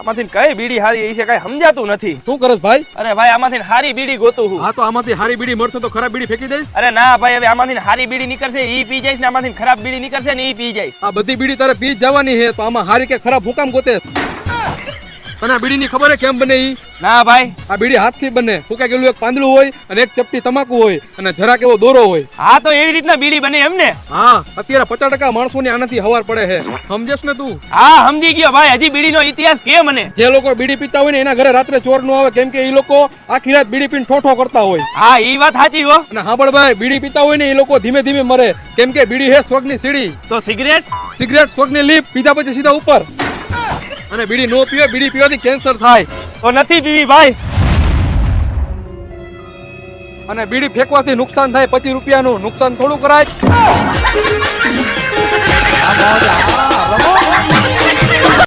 આમાંથી કઈ બીડી હારી એ છે કઈ સમજાતું નથી. શું કરસ ભાઈ? અરે ભાઈ આમાંથી હારી બીડી ગોતું હું. હા તો આમાંથી હારી બીડી મળશે તો ખરાબ બીડી ફેંકી દઈશ? અરે ના ભાઈ હવે આમાંથી હારી બીડી નીકળશે ઈ પી જઈશ ને આમાંથી ખરાબ બીડી નીકળશે ને ઈ પી જઈશ. આ બધી બીડી તારે પી જવાની છે તો આમાં હારી કે ખરાબ હુકામ ગોતે? તને આ બીડીની ખબર કેમ બને ઈ? ના ભાઈ. આ બીડી હાથથી બને. ફૂંકાઈ ગયેલું એક પાંદડું હોય અને એક ચપટી તમાકુ હોય અને જરાક એવો દોરો હોય. હા તો એવી રીતના બીડી બને એમ ને? હા અત્યારે પચાસ ટકા માણસોની આનાથી હવાર પડે છે. સમજેશ ને તું? હા સમજી ગયો ભાઈ. હજી બીડીનો ઇતિહાસ કે મને? જે લોકો બીડી પીતા હોય ને એના ઘરે રાત્રે ચોર નો આવે કેમ કે એ લોકો આખી રાત બીડી પીને ઠોઠો કરતા હોય. હા ઈ વાત સાચી હો. અને હાંભળભાઈ બીડી પીતા હોય ને એ લોકો ધીમે ધીમે મરે. કેમ કે બીડી હે સ્વર્ગની સીડી. તો સિગરેટ? સિગરેટ સ્વર્ગની લીપ પીધા પછી સીધા ઉપર. અને બીડી નો પીવે બીડી પીવાથી કેન્સર થાય. તો નથી પીવી ભાઈ. અને બીડી ફેંકવાથી નુકસાન થાય પચીસ રૂપિયાનું નુકસાન થોડું કરાય.